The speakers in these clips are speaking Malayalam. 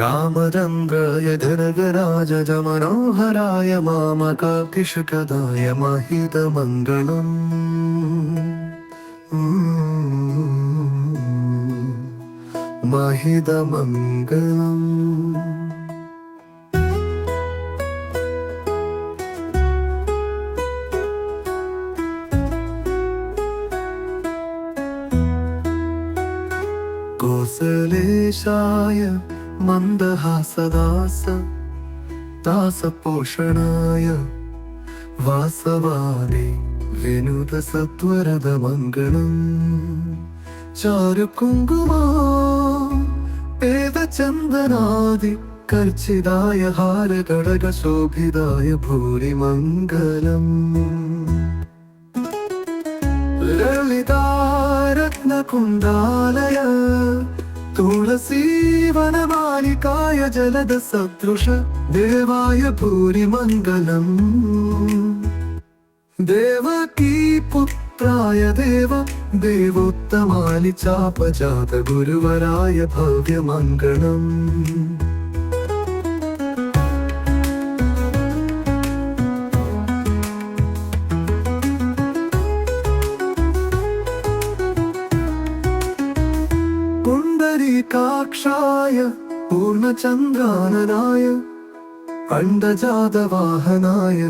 रामचन्द्राय जनगराजजमनोहराय मामकाकिशकदाय महितमङ्गलम्। महितमङ्गलम्। कोसलेशाय മന്ദഹാസദാസ ദാസപോഷണായ വാസവാദി വിനുത സത്വരത മംഗളം ചാരുകുങ്കുമാ പേദചന്ദനാദി കർച്ചിതായ ഹാരകടക ശോഭിതായ ഭൂരിമംഗലം. ലളിതാരത്നകുണ്ടാലയ തുളസീവനമാലികായ ജലദ സദൃശ ദേവായ ഭൂരിമംഗലം ദേവകീ പുത്രായ ദേവ ദേവോത്തമാലി ചാപജാത ഗുരുവരായ ഭവ്യമംഗളം. പുണ്ടരീകാക്ഷായ പൂർണചന്ദ്രാനനായ അണ്ടജാതവാഹനായ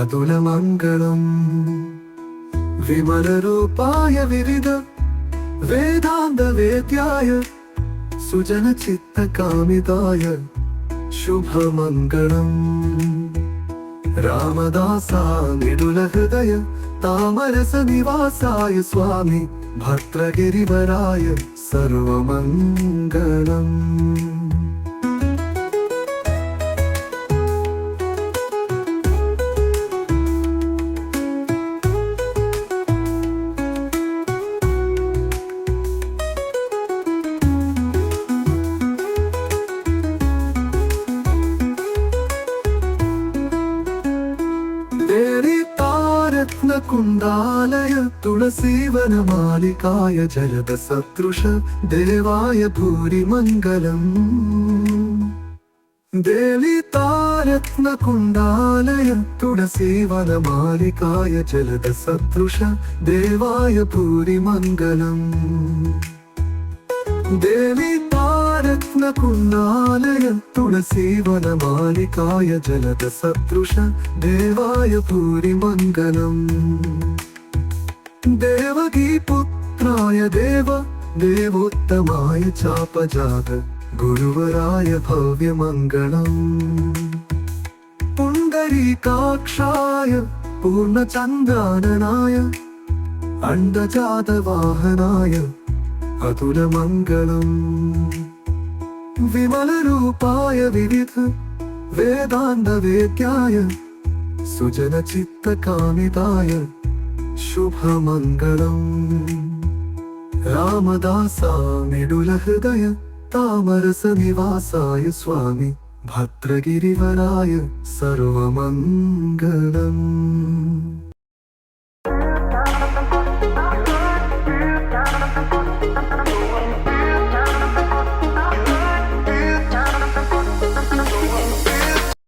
അതുലമംഗളം. വിമലരൂപായ വിവിധ വേദാന്ത വേദ്യായ സുജനചിത്തകാമിതായ ശുഭമംഗളം. രാമദാസാ നിടുലഹൃദയ താമരസ നിവാസായ സ്വാമി ഭദ്രഗിരിവരായ സർവമംഗളം കുണ്ടാലയ തുളസീവനമാലികായ ജലദ സദൃശ ദേവായ ഭൂരിമംഗലം ദേലിതാരത്നകുണ്ടാലയ തുളസീവനമാലികായ ജലദ സദൃശ ദേവായ ഭൂരിമംഗലം ദേവി താരത്നകുണ്ടാലയ തുളസീവനമാലികായ ജലത സദൃശ ദേവായ ഭൂരിമംഗലം ദേവകീ പുത്രായ ദേവ ദേവോത്തമായ ചാപജാത ഗുരുവരായ ഭവ്യമംഗളം. പുണ്ടരീകാക്ഷായ പൂർണചന്ദ്രാനനായ അണ്ടജാതവാഹനായ അതുലമംഗളം. വിമലരൂപായ വിവിധ വേദാന്ത വേദ്യായ സുജനചിത്തകാമിതായ ശുഭമംഗളം. രാമദാസാ നിടുലഹൃദയ താമരസ നിവാസായ സ്വാമി ഭദ്രഗിരിവരായ സർവമംഗളം.